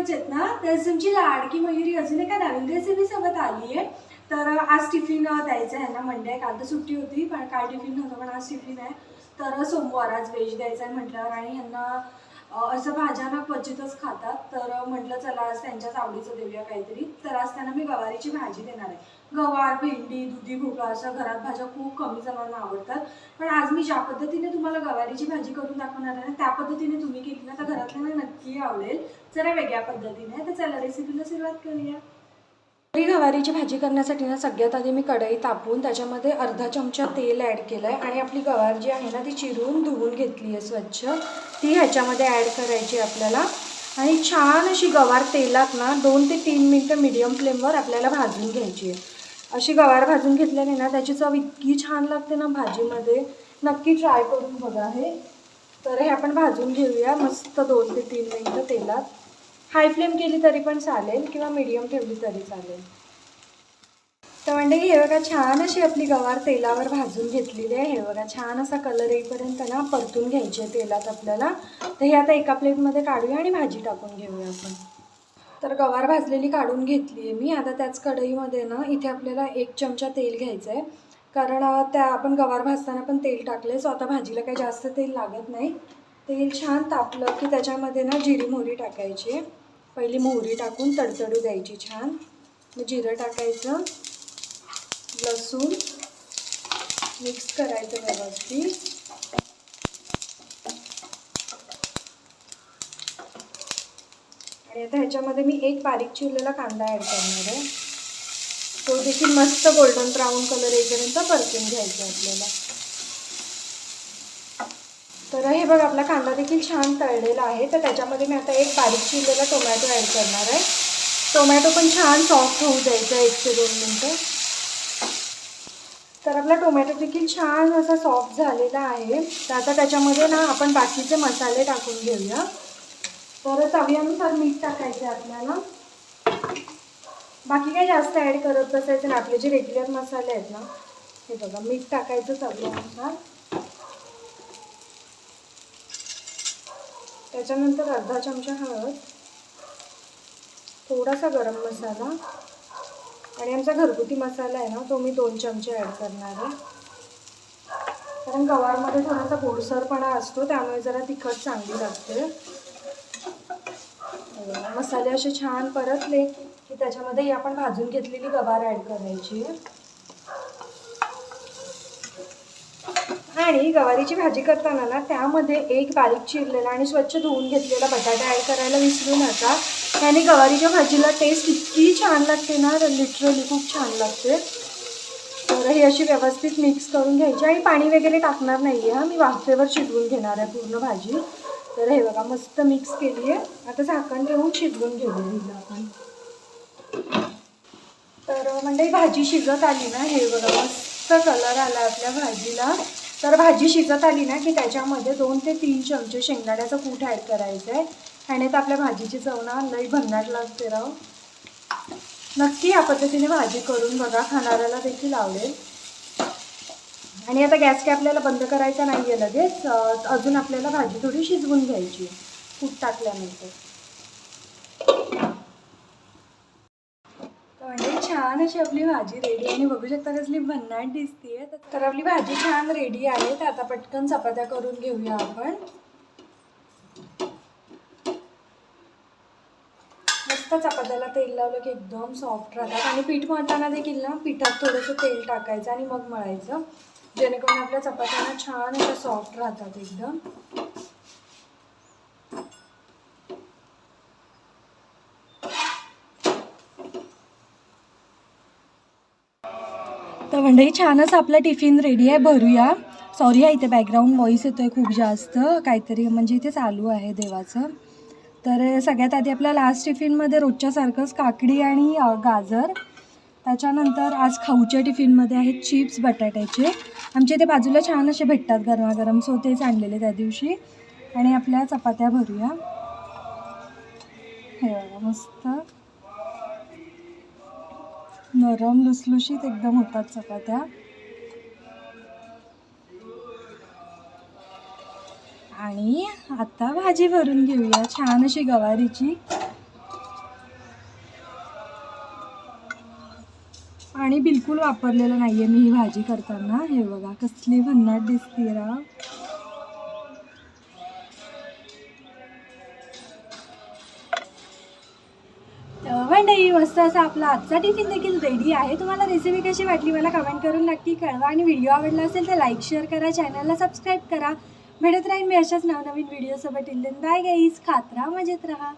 मजेत ना तर तुमची लाडकी मयुरी अजून एका नवीन रेसिपीसोबत आली आहे. तर आज टिफिन द्यायचं आहे ना मंडे काल तर सुट्टी होती पण काल टिफिन नव्हतं पण आज टिफिन आहे. तर सोमवार आज व्हेज द्यायचा आहे म्हटल्यावर आणि ह्यांना असं भाज्या ना क्वचितच खातात. तर म्हटलं चला आज त्यांच्याच आवडीचं देऊया काहीतरी. तर आज त्यांना मी गवारीची भाजी देणार आहे. गवार भेंडी दुधी भोपळा अशा घरात भाज्या खूप कमी जणांना आवडतात. पण आज मी ज्या पद्धतीने तुम्हाला गवारीची भाजी करून दाखवणार आहे ना त्या पद्धतीने तुम्ही केली ना तर घरातल्यांना नक्की आवडेल. जरा वेगळ्या पद्धतीने. तर चला रेसिपीला सुरुवात करूया. तरी गवारीची भाजी करण्यासाठी ना सगळ्यात आधी मी कढई तापून त्याच्यामध्ये अर्धा चमचा तेल ॲड केलं आहे आणि आपली गवार जी आहे ना ती चिरून धुवून घेतली आहे स्वच्छ. ती ह्याच्यामध्ये ॲड करायची आपल्याला. आणि छान अशी गवार तेलात ना दोन ते तीन मिनटं मिडियम फ्लेमवर आपल्याला भाजून घ्यायची आहे. अशी गवार भाजून घेतल्याने ना त्याची चव इतकी छान लागते ना भाजीमध्ये. नक्की ट्राय करून बघा हे. तर हे आपण भाजून घेऊया मस्त दोन ते तीन मिनटं तेलात. हाय फ्लेम केली तरी पण चालेल किंवा मीडियम ठेवली तरी चालेल. तर म्हणजे हे बघा छान अशी आपली गवार तेलावर भाजून घेतलेली आहे. हे बघा छान असा कलर येईपर्यंत ना परतून घ्यायची आहे तेलात आपल्याला. तर हे आता एका प्लेटमध्ये काढूया आणि भाजी टाकून घेऊया आपण. तर गवार भाजलेली काढून घेतली आहे मी. आता त्याच कढईमध्ये ना इथे आपल्याला एक चमचा तेल घ्यायचं आहे. कारण त्या आपण गवार भाजताना पण तेल टाकले सो आता भाजीला काही जास्त तेल लागत नाही. तेल छान तापलं की त्याच्यामध्ये ना जिरी मोहरी टाकायची आहे. पहिली मोहरी टाकून तडतडू द्यायची छान. मग जिरं टाकायचं. लसूण मिक्स करायचं व्यवस्थित. आणि आता ह्याच्यामध्ये मी एक बारीक चिरलेला कांदा ॲड करणार आहे. तो देखील मस्त गोल्डन ब्राऊन कलर येईपर्यंत परतून घ्यायचा आपल्याला. तर हे बघ आपला कांदा देखील छान तळलेला आहे. तर त्याच्यामध्ये मी आता एक बारीक चिरलेला टोमॅटो ॲड करणार आहे. टोमॅटो पण छान सॉफ्ट होऊ द्यायचा एक ते दोन मिनटं. तर आपला टोमॅटो देखील छान असा सॉफ्ट झालेला आहे. तर आता त्याच्यामध्ये ना आपण बाकीचे मसाले टाकून घेऊया. तर चवीनुसार मीठ टाकायचे आपल्याला. बाकी काही जास्त ॲड करत बसायचं ना आपले जे रेग्युलर मसाले आहेत ना हे बघा मीठ टाकायचं चवीनुसार त्याच्यानंतर अर्धा चमचा हळद थोडासा गरम मसाला आणि आमचा घरगुती मसाला आहे ना तो मी दोन चमचे ॲड करणार आहे. कारण गवारमध्ये थोडासा गोडसरपणा असतो त्यामुळे जरा तिखट चांगली लागते. मसाले असे छान परतले की त्याच्यामध्ये आपण भाजून घेतलेली गवार ॲड करायची. आणि गवारीची भाजी करताना ना त्यामध्ये एक बारीक चिरलेला आणि स्वच्छ धुवून घेतलेला बटाटा ॲड करायला विसरू नका. त्याने गवारीच्या भाजीला टेस्ट इतकी छान लागते ना लिटरली खूप छान लागते. तर ही अशी व्यवस्थित मिक्स करून घ्यायची आणि पाणी वगैरे टाकणार नाही आहे मी वाफेवर शिजवून घेणार आहे पूर्ण भाजी. तर हे बघा मस्त मिक्स केली आहे. आता झाकण ठेवून शिजवून घेऊया आपण. तर म्हणजे भाजी शिजत आली ना हे बघा मस्त कलर आला आपल्या भाजीला. तर भाजी शिजत आली ना की त्याच्यामध्ये दोन ते तीन चमचे शेंगदाण्याचं कूट ॲड करायचं आहे. आणि तर आपल्या भाजीची चव ना लई भन्नाट लागते राव. नक्की या पद्धतीने भाजी करून बघा खाणाऱ्याला देखील आवडेल. आणि आता गॅस काय आपल्याला बंद करायचा नाही आहे लगेच अजून आपल्याला भाजी थोडी शिजवून घ्यायची कूट टाकल्यानंतर तर म्हणजे छान अशी आपली भाजी रेडी आहे. आणि बघू शकता कसली भन्नाट दिसतीये. तर आपली भाजी छान रेडी आहे. तर आता पटकन चपात्या करून घेऊया आपण. मस्त चपात्याला तेल लावलं की एकदम सॉफ्ट राहतात. आणि पीठ मळताना देखील ना पिठात थोडंसं तेल टाकायचं आणि मग मळायचं. जेणेकरून आपल्या चपात्यांना छान अशा सॉफ्ट राहतात एकदम. तर मंडळी छानच आपला टिफिन रेडी आहे. भरूया. सॉरी आहे इथे बॅकग्राऊंड व्हॉईस येतो आहे खूप जास्त. काहीतरी म्हणजे इथे चालू आहे देवाचं. तर सगळ्यात आधी आपल्या लास्ट टिफिनमध्ये रोजच्यासारखंच काकडी आणि गाजर. त्याच्यानंतर आज खाऊच्या टिफिनमध्ये आहेत चिप्स बटाट्याचे. आमच्या इथे बाजूला छान असे भेटतात गरमागरम. सो तेच आणलेले त्या दिवशी. आणि आपल्या चपात्या भरूया. हे बघा मस्त. नरम लुसलुशीत एकदम होतात चपात्या. आणि आता भाजी भरून घेऊया छान अशी गवारीची. आणि बिलकुल वापरलेलं नाहीये मी ही भाजी करताना. हे बघा कसली भन्नाट दिसते राव मंडळी मस्त असा आपला आजचा टिफिन देखील रेडी आहे. तुम्हाला रेसिपी कशी वाटली मला कमेंट करून नक्की कळवा. आणि व्हिडिओ आवडला असेल तर लाईक शेअर करा. चॅनलला सबस्क्राईब करा. भेटत राहीन मी अशाच नवनवीन व्हिडिओसोबत टिल बाय गाईज खात राहा मजेत राहा.